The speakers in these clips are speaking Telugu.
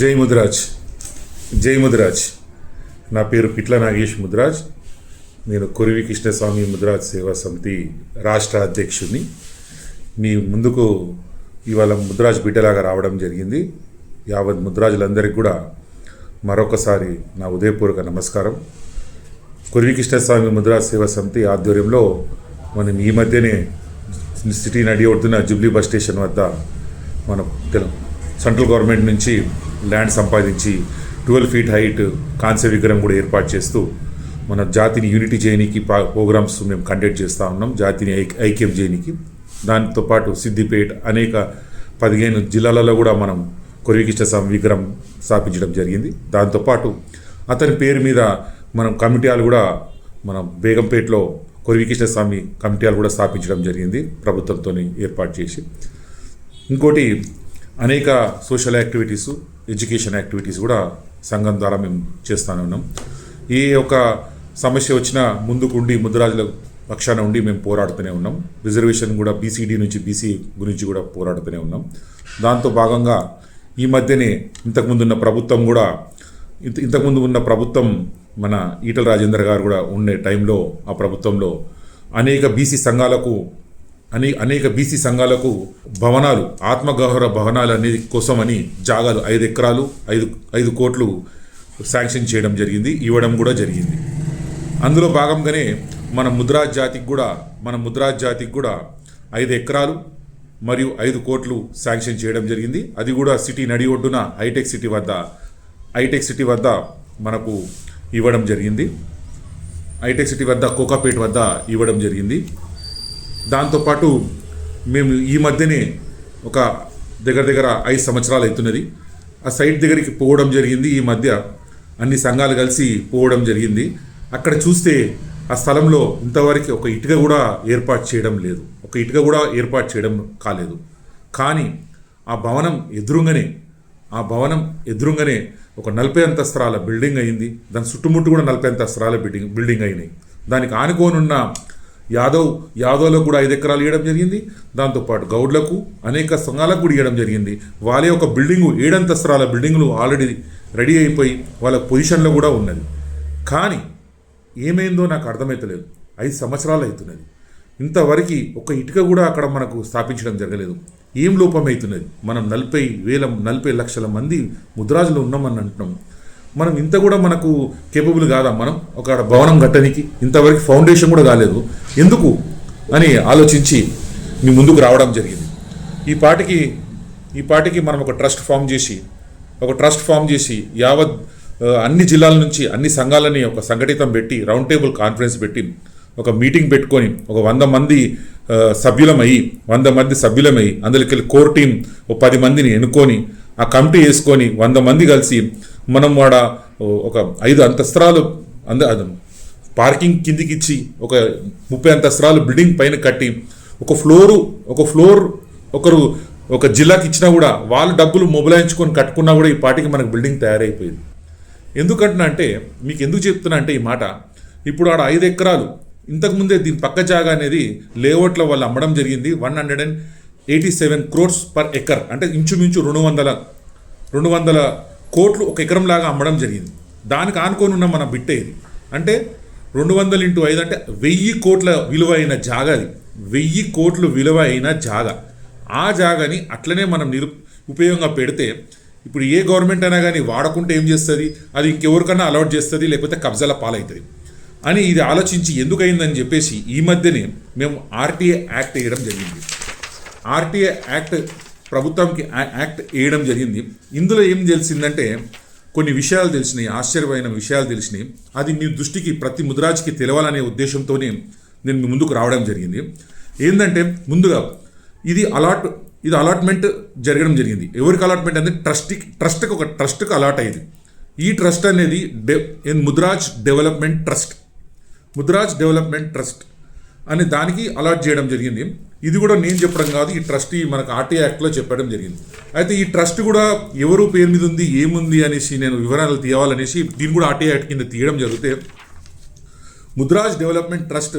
జై ముదిరాజ్. జై ముదిరాజ్. నా పేరు పిట్ల నాగేష్ ముదిరాజ్. నేను కొరివి కృష్ణస్వామి ముదిరాజ్ సేవా సమితి రాష్ట్ర అధ్యక్షుడిని. మీ ముందుకు ఇవాళ ముద్రాజ్ బిడ్డలాగా రావడం జరిగింది. యావత్ ముద్రాజులందరికీ కూడా మరొకసారి నా ఉదయపూర్వక నమస్కారం. కొరివి కృష్ణస్వామి ముద్రాజ్ సేవా సమితి ఆధ్వర్యంలో మనం ఈ మధ్యనే సిటీ నడి ఒడ్డున జూబ్లీ బస్ స్టేషన్ వద్ద మన సెంట్రల్ గవర్నమెంట్ నుంచి ల్యాండ్ సంపాదించి ట్వెల్వ్ ఫీట్ హైట్ కాంస్య విగ్రహం కూడా ఏర్పాటు చేస్తూ మన జాతిని యూనిటీ చేయనీకి ప్రోగ్రామ్స్ మేము కండక్ట్ చేస్తూ ఉన్నాం. జాతిని ఐక్- ఐక్యం చేయనీకి. దాంతో పాటు సిద్దిపేట అనేక పదిహేను జిల్లాలలో కూడా మనం కొరివికిష్ట స్వామి విగ్రహం స్థాపించడం జరిగింది. దాంతోపాటు అతని పేరు మీద మనం కమిటీలు కూడా మనం బేగంపేటలో కొరివికృష్ణ స్వామి కమిటీలు కూడా స్థాపించడం జరిగింది. ప్రభుత్వంతో ఏర్పాటు చేసి. ఇంకోటి అనేక సోషల్ యాక్టివిటీస్ ఎడ్యుకేషన్ యాక్టివిటీస్ కూడా సంఘం ద్వారా మేము చేస్తూనే ఉన్నాం. ఏ ఒక సమస్య వచ్చినా ముందుకుండి ముద్రాజుల పక్షాన ఉండి మేము పోరాడుతూనే ఉన్నాం. రిజర్వేషన్ కూడా బీసీడీ నుంచి బీసీ గురించి కూడా పోరాడుతూనే ఉన్నాం. దాంతో భాగంగా ఈ మధ్యనే ఇంతకుముందు ఉన్న ప్రభుత్వం కూడా ఇంత ఇంతకుముందు ఉన్న ప్రభుత్వం మన ఈటల రాజేందర్ గారు కూడా ఉండే టైంలో ఆ ప్రభుత్వంలో అనేక బీసీ సంఘాలకు అనే అనేక బీసీ సంఘాలకు భవనాలు ఆత్మగౌరవ భవనాలు అనేది కోసమని జాగాలు ఐదు ఎకరాలు ఐదు ఐదు కోట్లు శాంక్షన్ చేయడం జరిగింది ఇవ్వడం కూడా జరిగింది. అందులో భాగంగానే మన ముద్రా జాతికి కూడా మన ముద్రా జాతికి కూడా ఐదు ఎకరాలు మరియు ఐదు కోట్లు శాంక్షన్ చేయడం జరిగింది. అది కూడా సిటీ నడి ఒడ్డున హైటెక్ సిటీ వద్ద హైటెక్ సిటీ వద్ద మనకు ఇవ్వడం జరిగింది. హైటెక్ సిటీ వద్ద కోకాపేట్ వద్ద ఇవ్వడం జరిగింది. దాంతోపాటు మేము ఈ మధ్యనే ఒక దగ్గర దగ్గర ఐదు సంవత్సరాలు అవుతున్నది. ఆ సైట్ దగ్గరికి పోవడం జరిగింది. ఈ మధ్య అన్ని సంఘాలు కలిసి పోవడం జరిగింది. అక్కడ చూస్తే ఆ స్థలంలో ఇంతవరకు ఒక ఇటుక కూడా ఏర్పాటు చేయడం లేదు. ఒక ఇటుక కూడా ఏర్పాటు చేయడం కాలేదు. కానీ ఆ భవనం ఎదురుగానే ఆ భవనం ఎదురుగానే ఒక నలభై అంతస్తరాల బిల్డింగ్ అయింది. దాని చుట్టుముట్టు కూడా నలభై అంతస్తరాల బిల్డింగ్ బిల్డింగ్ అయినాయి. దానికి ఆనుకోనున్న యాదవ్ యాదవ్లకు కూడా ఐదు ఎకరాలు ఇవ్వడం జరిగింది. దాంతోపాటు గౌడ్లకు అనేక సంఘాలకు కూడా ఇవ్వడం జరిగింది. వాళ్ళ యొక్క బిల్డింగు ఏడంతస్తురాల బిల్డింగులు ఆల్రెడీ రెడీ అయిపోయి వాళ్ళ పొజిషన్లో కూడా ఉన్నది. కానీ ఏమైందో నాకు అర్థమవుతలేదు ఐదు సంవత్సరాలు అవుతున్నది. ఇంతవరకు ఒక ఇటుక కూడా అక్కడ మనకు స్థాపించడం జరగలేదు. ఏం లోపమవుతున్నది మనం నలభై వేల నలభై లక్షల మంది ముద్రాజులు ఉన్నామని అంటున్నాం. మనం ఇంత కూడా మనకు కేపబుల్ కాదా మనం. ఒక భవనం కట్టడానికి ఇంతవరకు ఫౌండేషన్ కూడా కాలేదు. ఎందుకు? అని ఆలోచించి మీ ముందుకు రావడం జరిగింది. ఈ పాటికి ఈ పాటికి మనం ఒక ట్రస్ట్ ఫామ్ చేసి ఒక ట్రస్ట్ ఫామ్ చేసి యావత్ అన్ని జిల్లాల నుంచి అన్ని సంఘాలని ఒక సంఘటితం పెట్టి రౌండ్ టేబుల్ కాన్ఫరెన్స్ పెట్టి ఒక మీటింగ్ పెట్టుకొని ఒక వంద మంది సభ్యులమయ్యి సభ్యులమై వంద మంది సభ్యులమై అందులోకి వెళ్ళి కోర్ టీం ఒక పది మందిని ఎన్నుకొని ఆ కమిటీ వేసుకొని వంద మంది కలిసి మనం వాడ ఒక ఐదు అంతస్తురాలు అంద పార్కింగ్ కిందికి ఇచ్చి ఒక ముప్పై అంతస్తురాలు బిల్డింగ్ పైన కట్టి ఒక ఫ్లోరు ఒక ఫ్లోర్ ఒకరు ఒక జిల్లాకి ఇచ్చినా కూడా వాళ్ళు డబ్బులు మొబలాయించుకొని కట్టుకున్నా కూడా ఈ పాటికి మనకు బిల్డింగ్ తయారైపోయింది. ఎందుకంటున్నా అంటే మీకు ఎందుకు చెప్తున్నా అంటే ఈ మాట. ఇప్పుడు ఆడ ఐదు ఎకరాలు ఇంతకుముందే దీని పక్క జాగా అనేది లేఅవుట్లో వాళ్ళు అమ్మడం జరిగింది. One hundred and eighty seven crores per acre. అంటే ఇంచుమించు రెండు వందల రెండు వందల కోట్లు ఒక ఎకరం లాగా అమ్మడం జరిగింది. దానికి ఆనుకొని ఉన్న మన బిట్టే ఇది. అంటే రెండు వందలు ఇంటూ ఐదు అంటే వెయ్యి కోట్ల విలువ అయిన జాగా అది. వెయ్యి కోట్లు విలువ అయిన జాగా. ఆ జాగాని అట్లనే మనం నిరు ఉపయోగంగా పెడితే ఇప్పుడు ఏ గవర్నమెంట్ అయినా కానీ వాడకుంటే ఏం చేస్తుంది? అది ఇంకెవరికన్నా అలౌట్ చేస్తుంది? లేకపోతే కబ్జాల పాలవుతుంది అని ఇది ఆలోచించి ఎందుకు అయిందని చెప్పేసి ఈ మధ్యనే మేము ఆర్టీఏ యాక్ట్ వేయడం జరిగింది. ఆర్టీఏ యాక్ట్ ప్రభుత్వంకి యాక్ట్ వేయడం జరిగింది. ఇందులో ఏం తెలిసిందంటే కొన్ని విషయాలు తెలిసినాయి ఆశ్చర్యమైన విషయాలు తెలిసినాయి. అది మీ దృష్టికి ప్రతి ముద్రాజ్కి తెలవాలనే ఉద్దేశంతోనే నేను మీ ముందుకు రావడం జరిగింది. ఏంటంటే ముందుగా ఇది అలాట్ ఇది అలాట్మెంట్ జరగడం జరిగింది. ఎవరికి అలాట్మెంట్ అంటే ట్రస్ట్కి ట్రస్ట్కి ఒక ట్రస్ట్కి అలాట్ అయ్యింది. ఈ ట్రస్ట్ అనేది the Mudiraj development trust. Mudiraj development trust అని దానికి అలాట్ చేయడం జరిగింది. ఇది కూడా నేను చెప్పడం కాదు ఈ ట్రస్ట్ మనకు ఆర్టీ యాక్ట్లో చెప్పడం జరిగింది. అయితే ఈ ట్రస్ట్ కూడా ఎవరు పేరు మీద ఉంది ఏముంది అనేసి నేను వివరాలు తీయాలనేసి దీన్ని కూడా ఆర్టీ యాక్ట్ కింద తీయడం జరిగితే Mudiraj development trust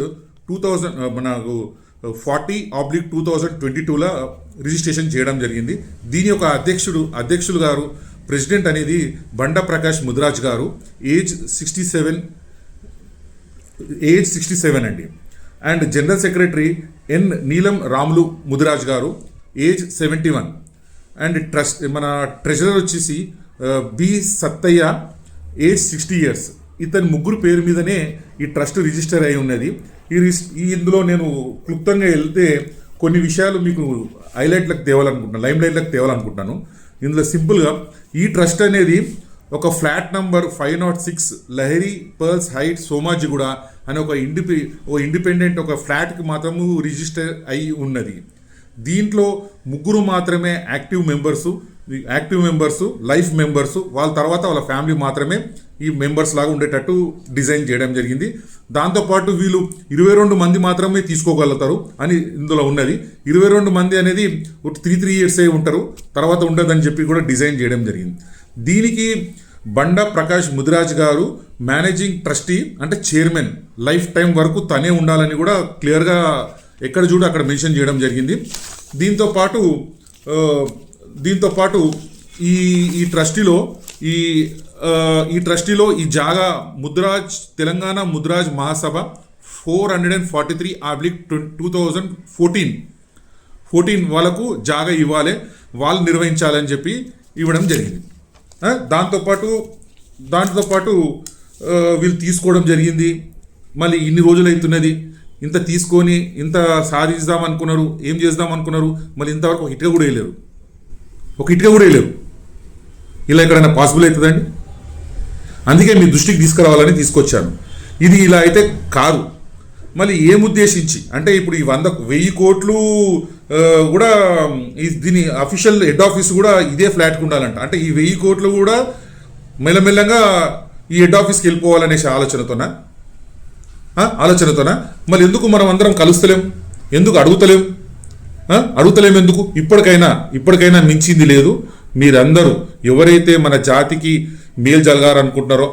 two thousand మనకు forty oblique two thousand twenty టూలో రిజిస్ట్రేషన్ చేయడం జరిగింది. దీని యొక్క అధ్యక్షుడు అధ్యక్షులు గారు ప్రెసిడెంట్ అనేది బండ ప్రకాష్ ముద్రాజ్ గారు age sixty seven age sixty seven అండి. And general secretary N Neelam Ramulu Mudiraj గారు age seventy one. And trust మన ట్రెజరర్ వచ్చేసి B Sattaiah age sixty years. ఇతని ముగ్గురు పేరు మీదనే ఈ ట్రస్ట్ రిజిస్టర్ అయి ఉన్నది. ఈ రిస్ ఈ ఇందులో నేను క్లుప్తంగా వెళ్తే కొన్ని విషయాలు మీకు హైలైట్లకు తేవాలనుకుంటున్నాను లైమ్ లైట్లకు తేవాలనుకుంటున్నాను. ఇందులో సింపుల్గా ఈ ట్రస్ట్ అనేది ఒక flat number five naught six Lahari pearls height Somajiguda అని ఒక ఇండిపి ఓ ఇండిపెండెంట్ ఒక ఫ్లాట్కి మాత్రము రిజిస్టర్ అయి ఉన్నది. దీంట్లో ముగ్గురు మాత్రమే active members active members life members వాళ్ళ తర్వాత వాళ్ళ ఫ్యామిలీ మాత్రమే ఈ మెంబర్స్ లాగా ఉండేటట్టు డిజైన్ చేయడం జరిగింది. దాంతోపాటు వీళ్ళు ఇరవై రెండు మంది మాత్రమే తీసుకోగలుగుతారు అని ఇందులో ఉన్నది. ఇరవై రెండు మంది అనేది త్రీ త్రీ ఇయర్సే ఉంటారు. తర్వాత ఉండదని చెప్పి కూడా డిజైన్ చేయడం జరిగింది. దీనికి బండ ప్రకాష్ ముదిరాజ్ గారు మేనేజింగ్ ట్రస్టీ అంటే చైర్మన్. లైఫ్ టైం వరకు తనే ఉండాలని కూడా క్లియర్గా ఎక్కడ చూడు అక్కడ మెన్షన్ చేయడం జరిగింది. దీంతో పాటు దీంతో పాటు ఈ ఈ ట్రస్టీలో ఈ ఈ ట్రస్టీలో ఈ జాగా Mudiraj Telangana Mudiraj Mahasabha four hundred and forty three oblique two thousand fourteen. Fourteen వాళ్ళకు జాగా ఇవ్వాలి వాళ్ళు నిర్వహించాలని చెప్పి ఇవ్వడం జరిగింది. దాంతోపాటు దాంతోపాటు పాటు వీళ్ళు తీసుకోవడం జరిగింది. మళ్ళీ ఇన్ని రోజులు అవుతున్నది. ఇంత తీసుకొని ఇంత సాధిద్దాం అనుకున్నారు. ఏం చేద్దాం అనుకున్నారు? మళ్ళీ ఇంతవరకు ఒక ఇటుక కూడా వేయలేరు. ఒక ఇటుక కూడా వేయలేరు. ఇలా ఎక్కడైనా పాసిబుల్ అవుతుందండి అందుకే మీ దృష్టికి తీసుకురావాలని తీసుకొచ్చాను. ఇది ఇలా అయితే కాదు. మళ్ళీ ఏం ఉద్దేశించి? అంటే ఇప్పుడు ఈ వంద వెయ్యి కోట్లు కూడా దీని అఫీషియల్ హెడ్ ఆఫీస్ కూడా ఇదే ఫ్లాట్కి ఉండాలంట. అంటే ఈ వెయ్యి కోట్లు కూడా మెల్లమెల్లంగా ఈ హెడ్ ఆఫీస్కి వెళ్ళిపోవాలనేసి ఆలోచనతోనా? ఆలోచనతోనా? మళ్ళీ ఎందుకు మనం అందరం కలుస్తలేం? ఎందుకు అడుగుతలేం? అడుగుతలేం ఎందుకు? ఇప్పటికైనా ఇప్పటికైనా మించింది లేదు. మీరందరూ ఎవరైతే మన జాతికి మేలు జరగాలనుకుంటున్నారో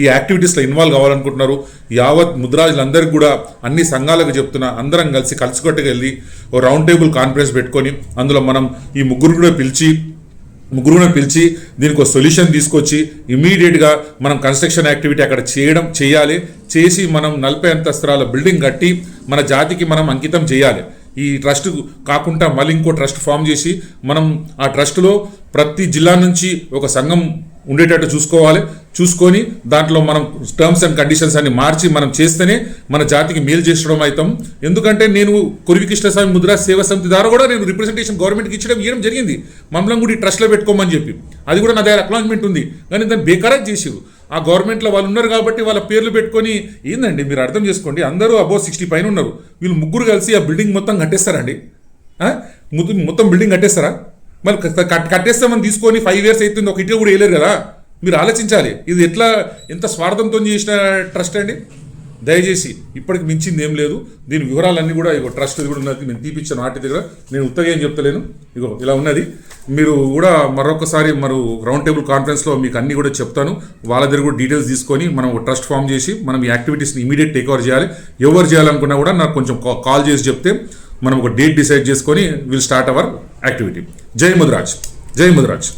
ఈ యాక్టివిటీస్లో ఇన్వాల్వ్ కావాలనుకుంటున్నారు. యావత్ ముద్రాజులందరికీ కూడా అన్ని సంఘాలకు చెప్తున్నా అందరం కలిసి కలిసికట్టుగా వెళ్ళి ఓ రౌండ్ టేబుల్ కాన్ఫరెన్స్ పెట్టుకొని అందులో మనం ఈ ముగ్గురు కూడా పిలిచి ముగ్గురును పిలిచి దీనికి ఒక సొల్యూషన్ తీసుకొచ్చి ఇమీడియట్గా మనం కన్స్ట్రక్షన్ యాక్టివిటీ అక్కడ చేయడం చేయాలి. చేసి మనం నలభై అంతస్తురాల బిల్డింగ్ కట్టి మన జాతికి మనం అంకితం చేయాలి. ఈ ట్రస్ట్ కాకుండా మళ్ళీ ఇంకో ట్రస్ట్ ఫామ్ చేసి మనం ఆ ట్రస్ట్లో ప్రతి జిల్లా నుంచి ఒక సంఘం ఉండేటట్టు చూసుకోవాలి. చూసుకొని దాంట్లో మనం టర్మ్స్ అండ్ కండిషన్స్ అన్ని మార్చి మనం చేస్తేనే మన జాతికి మేలు చేసడం అవుతాం ఎందుకంటే నేను కురివి కృష్ణస్వామి ముద్రా సేవా సమితి ద్వారా కూడా నేను రిప్రజెంటేషన్ గవర్నమెంట్కి ఇచ్చడం ఇవ్వడం జరిగింది. మమ్మల్ని కూడా ఈ ట్రస్ట్లో పెట్టుకోమని చెప్పి. అది కూడా నా దగ్గర అక్నాలజ్మెంట్ ఉంది. కానీ దాన్ని బేకారాజ్ చేసేవు ఆ గవర్నమెంట్లో వాళ్ళు ఉన్నారు కాబట్టి వాళ్ళ పేర్లు పెట్టుకొని ఏందండి మీరు అర్థం చేసుకోండి. అందరూ అబో సిక్స్టీ పైన ఉన్నారు. వీళ్ళు ముగ్గురు కలిసి ఆ బిల్డింగ్ మొత్తం కట్టేస్తారండి మొత్తం బిల్డింగ్ కట్టేస్తారా? మరి కట్- కట్టేస్తామని తీసుకొని ఫైవ్ ఇయర్స్ అవుతుంది ఒక ఇటు కూడా వేయలేరు కదా. మీరు ఆలోచించాలి. ఇది ఎట్లా ఎంత స్వార్థంతో చేసిన ట్రస్ట్ అండి? దయచేసి ఇప్పటికి మించింది ఏం లేదు. దీని వివరాలన్నీ కూడా ఇగో ట్రస్ట్ కూడా ఉన్నది. నేను తీపిచ్చాను వాటి దగ్గర నేను ఉత్తగా ఏం చెప్తలేను. ఇగో ఇలా ఉన్నది. మీరు కూడా మరొకసారి మరి రౌండ్ టేబుల్ కాన్ఫరెన్స్లో మీకు అన్నీ కూడా చెప్తాను. వాళ్ళ దగ్గర కూడా డీటెయిల్స్ తీసుకొని మనం ట్రస్ట్ ఫామ్ చేసి మనం ఈ యాక్టివిటీస్ని ఇమీడియట్ టేక్ ఓవర్ చేయాలి. ఎవరు చేయాలనుకున్నా కూడా నాకు కొంచెం కాల్ చేసి చెప్తే మనం ఒక డేట్ డిసైడ్ చేసుకొని విల్ స్టార్ట్ అవర్ యాక్టివిటీ జై ముద్రాజ్. జై ముద్రాజ్.